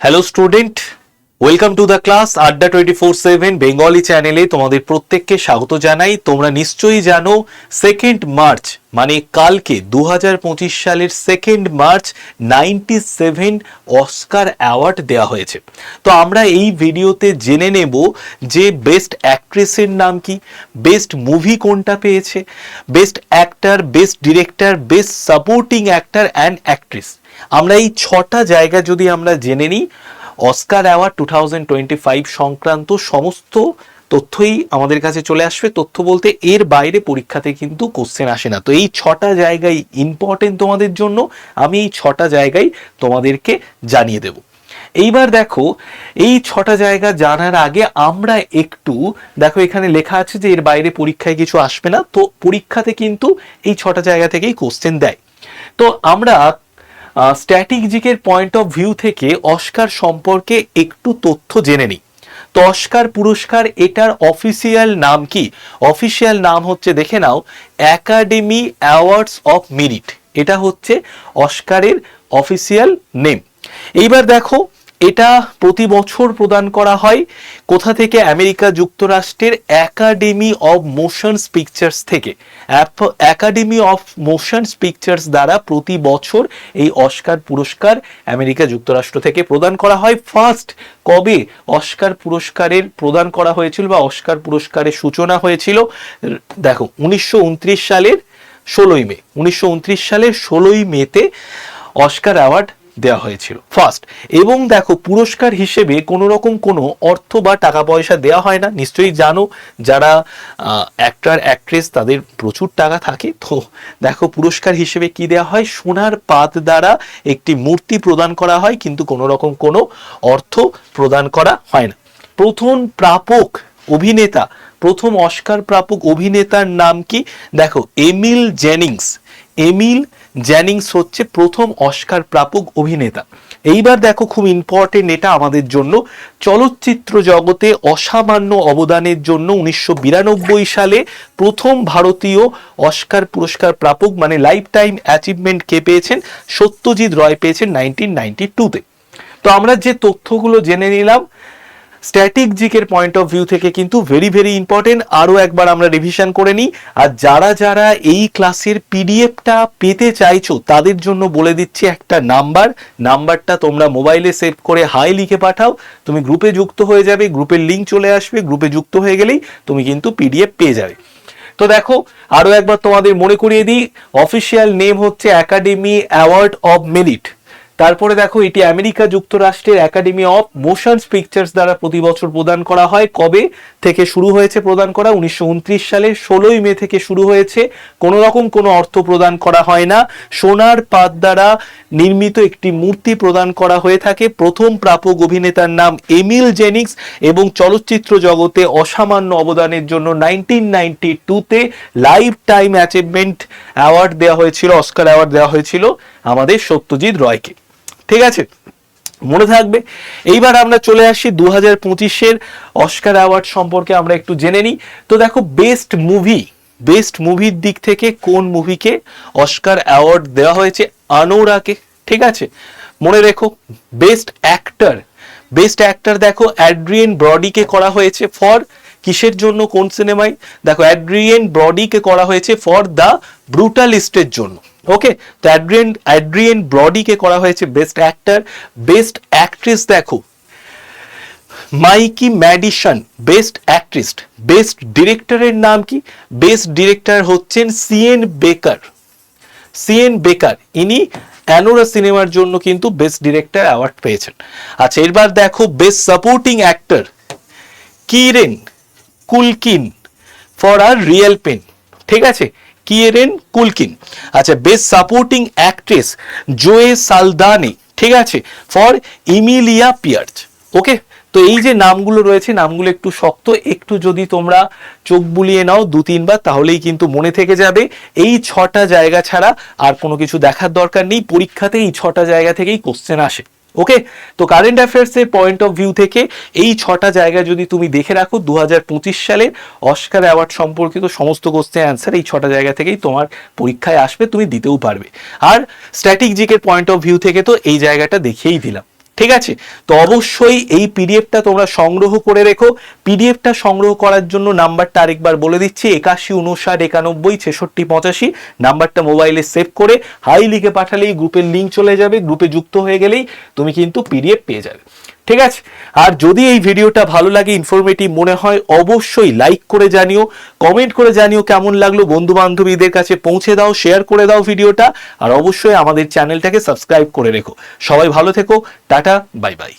Hello student welcome to the class Adda twenty four seven Bengali চ্যানেলে তোমাদের প্রত্যেককে স্বাগত জানাই। তোমরা নিশ্চয়ই জানো সেকেন্ড মার্চ মানে কালকে দু সালের second March ninety seven Oscar award দেওয়া হয়েছে। তো আমরা এই ভিডিওতে জেনে নেব যে বেস্ট অ্যাক্ট্রেসের নাম কি বেস্ট মুভি কোনটা পেয়েছে best actor best director best supporting actor and actress আমরা এই ছটা জায়গা যদি আমরা জেনে নিই Oscar award two thousand twenty five সংক্রান্ত সমস্ত তথ্যই আমাদের কাছে চলে আসবে। তথ্য বলতে এর বাইরে পরীক্ষাতে কিন্তু কোশ্চেন আসে না। তো এই ছটা জায়গায় ইম্পর্টেন্ট তোমাদের জন্য আমি এই ছটা জায়গায় তোমাদেরকে জানিয়ে দেব। এইবার দেখো, এই ছটা জায়গা জানার আগে আমরা একটু, দেখো এখানে লেখা আছে যে এর বাইরে পরীক্ষায় কিছু আসবে না। তো পরীক্ষাতে কিন্তু এই ছটা জায়গা থেকেই কোশ্চেন দেয়। তো আমরা স্ট্র্যাটেজিকের পয়েন্ট অফ ভিউ থেকে অস্কার সম্পর্কে একটু তথ্য জেনে নিই। তো অস্কার পুরস্কার, এটার অফিসিয়াল নাম কি? অফিসিয়াল নাম হচ্ছে, দেখে নাও অ্যাকাডেমি অ্যাওয়ার্ডস অফ মেরিট এটা হচ্ছে অস্কারের অফিসিয়াল নেম এইবার দেখো এটা প্রতি বছর প্রদান করা হয়। কোথা থেকে? আমেরিকা যুক্তরাষ্ট্রের একাডেমি অফ মোশনস পিকচার্স থেকে। একাডেমি অফ মোশনস পিকচার্স দ্বারা প্রতি বছর এই অস্কার পুরস্কার আমেরিকা যুক্তরাষ্ট্র থেকে প্রদান করা হয়। ফার্স্ট কবে অস্কার পুরস্কারের প্রদান করা হয়েছিল বা অস্কার পুরস্কারের সূচনা হয়েছিল? দেখো, উনিশশো উনত্রিশ সালের ষোলোই মে। উনিশশো উনত্রিশ সালের ষোলোই মেতে অস্কার অ্যাওয়ার্ড দেওয়া হয়েছিল। ফার্স্ট এবং দেখো, পুরস্কার হিসেবে কোনো রকম কোনো অর্থ বা টাকা পয়সা দেওয়া হয় না। নিশ্চয়ই জানো, যারা অ্যাক্টর অ্যাক্ট্রেস তাদের প্রচুর টাকা থাকে। তো দেখো, পুরস্কার হিসেবে কি দেওয়া হয়? সোনার পাত দ্বারা একটি মূর্তি প্রদান করা হয়, কিন্তু কোনো রকম কোনো অর্থ প্রদান করা হয় না। প্রথম প্রাপক অভিনেতা, প্রথম অস্কার প্রাপক অভিনেতার নাম কি? দেখো, এমিল জেনিংস। এমিল জ্যানিংস হচ্ছে প্রথম অস্কার প্রাপক অভিনেতা। এইবার দেখো খুব ইম্পর্টেন্ট এটা আমাদের জন্য। চলচ্চিত্র জগতে অসামান্য অবদানের জন্য উনিশশো বিরানব্বই সালে প্রথম ভারতীয় অস্কার পুরস্কার প্রাপক মানে লাইফ টাইম অ্যাচিভমেন্ট কে পেয়েছেন? সত্যজিৎ রয় পেয়েছেন নাইনটিন নাইনটি টুতে তো আমরা যে তথ্যগুলো জেনে নিলাম স্ট্র্যাটেজিকের পয়েন্ট অফ ভিউ থেকে কিন্তু ভেরি ভেরি ইম্পর্টেন্ট আরও একবার আমরা রিভিশন করে নিই। আর যারা যারা এই ক্লাসের পিডিএফটা পেতে চাইছো, তাদের জন্য বলে দিচ্ছি একটা নাম্বার নাম্বারটা তোমরা মোবাইলে সেভ করে হাই লিখে পাঠাও। তুমি গ্রুপে যুক্ত হয়ে যাবে গ্রুপের লিঙ্ক চলে আসবে গ্রুপে যুক্ত হয়ে গেলেই তুমি কিন্তু পিডিএফ পেয়ে যাবে। তো দেখো, আরও একবার তোমাদের মনে করিয়ে দিই অফিসিয়াল নেম হচ্ছে একাডেমি অ্যাওয়ার্ড অব মেরিট তারপরে দেখো, এটি আমেরিকা যুক্তরাষ্ট্রের একাডেমি অফ মোশনস পিকচার্স দ্বারা প্রতি বছর প্রদান করা হয়। কবে থেকে শুরু হয়েছে প্রদান করা? উনিশশো সালের ষোলোই মে থেকে শুরু হয়েছে। কোনো রকম কোনো অর্থ প্রদান করা হয় না। সোনার পাত দ্বারা নির্মিত একটি মূর্তি প্রদান করা হয়ে থাকে। প্রথম প্রাপক অভিনেতার নাম এমিল জেনিক্স এবং চলচ্চিত্র জগতে অসামান্য অবদানের জন্য নাইনটিন নাইনটি টুতে লাইফ টাইম অ্যাচিভমেন্ট অ্যাওয়ার্ড দেওয়া হয়েছিল, অস্কার অ্যাওয়ার্ড দেওয়া হয়েছিল আমাদের সত্যজিৎ রয়কে। ঠিক আছে? মনে থাকবে। এইবার আমরা চলে আসি দু হাজার পঁচিশের অস্কার অ্যাওয়ার্ড সম্পর্কে আমরা একটু জেনে নিই। তো দেখো, বেস্ট মুভি, বেস্ট মুভির দিক থেকে কোন মুভিকে অস্কার অ্যাওয়ার্ড দেওয়া হয়েছে? আনোরাকে, ঠিক আছে? মনে রেখো, বেস্ট অ্যাক্টর বেস্ট অ্যাক্টর দেখো, অ্যাড্রিয়েন ব্রডিকে করা হয়েছে ফর কিসের জন্য কোন সিনেমায়? দেখো, অ্যাড্রিয়েন ব্রডিকে করা হয়েছে ফর দ্য ব্রুটালিস্টের জন্য। ওকে তো অ্যাড্রিয়েন অ্যাড্রিয়েন ব্রডিকে করা হয়েছে বেস্ট অ্যাক্টর বেস্ট অ্যাক্ট্রেস দেখো। Mikey Madison best actress best ডিরেক্টরের নাম কি? বেস্ট ডিরেক্টর হচ্ছেন সিএন বেকার সিএন বেকার ইনি অ্যানোরা সিনেমার জন্য কিন্তু বেস্ট ডিরেক্টর অ্যাওয়ার্ড পেয়েছেন। আচ্ছা এবার দেখো best supporting actor Kieran Culkin for R real pen ঠিক আছে? Kieran Culkin. আচ্ছা best supporting actress Zoe Saldana, ঠিক আছে? ফর ইমিলিয়া পিয়ার্চ। ওকে তো এই যে নামগুলো রয়েছে, নামগুলো একটু শক্ত, একটু যদি তোমরা চোখ বুলিয়ে নাও দু, তিনবার, তাহলেই কিন্তু মনে থেকে যাবে। এই ছটা জায়গা ছাড়া আর কোনো কিছু দেখার দরকার নেই। পরীক্ষাতে এই ছটা জায়গা থেকেই কোশ্চেন আসে। ওকে তো কারেন্ট অ্যাফেয়ার্সের পয়েন্ট অফ ভিউ থেকে এই ছটা জায়গা যদি তুমি দেখে রাখো দু সালের অস্কার অ্যাওয়ার্ড সম্পর্কিত সমস্ত কোশ্চেন অ্যান্সার এই ছটা জায়গা থেকেই তোমার পরীক্ষায় আসবে, তুমি দিতেও পারবে। আর স্ট্র্যাটেজিকের পয়েন্ট অফ ভিউ থেকে তো এই জায়গাটা দেখেই দিলাম। ঠিক আছে? তো অবশ্যই এই পিডিএফটা তোমরা সংগ্রহ করে রেখো। পিডিএফটা সংগ্রহ করার জন্য নাম্বারটা আরেকবার বলে দিচ্ছি, একাশি উনষাট একানব্বই ছেষট্টি পঁচাশি। নাম্বারটা মোবাইলে সেভ করে, হাই লিখে পাঠালেই গ্রুপের লিঙ্ক চলে যাবে, গ্রুপে যুক্ত হয়ে গেলেই তুমি কিন্তু পিডিএফ পেয়ে যাবে। ঠিক আছে? আর যদি এই ভিডিওটা ভালো লাগে ইনফরমেটিভ মনে হয়, অবশ্যই লাইক করে জানিও কমেন্ট করে জানিও কেমন লাগল। বন্ধু বান্ধবীদের কাছে পৌঁছে দাও শেয়ার করে দাও ভিডিওটা, আর অবশ্যই আমাদের চ্যানেলটাকে সাবস্ক্রাইব করে রেখো। সবাই ভালো থেকো, টাটা বাই বাই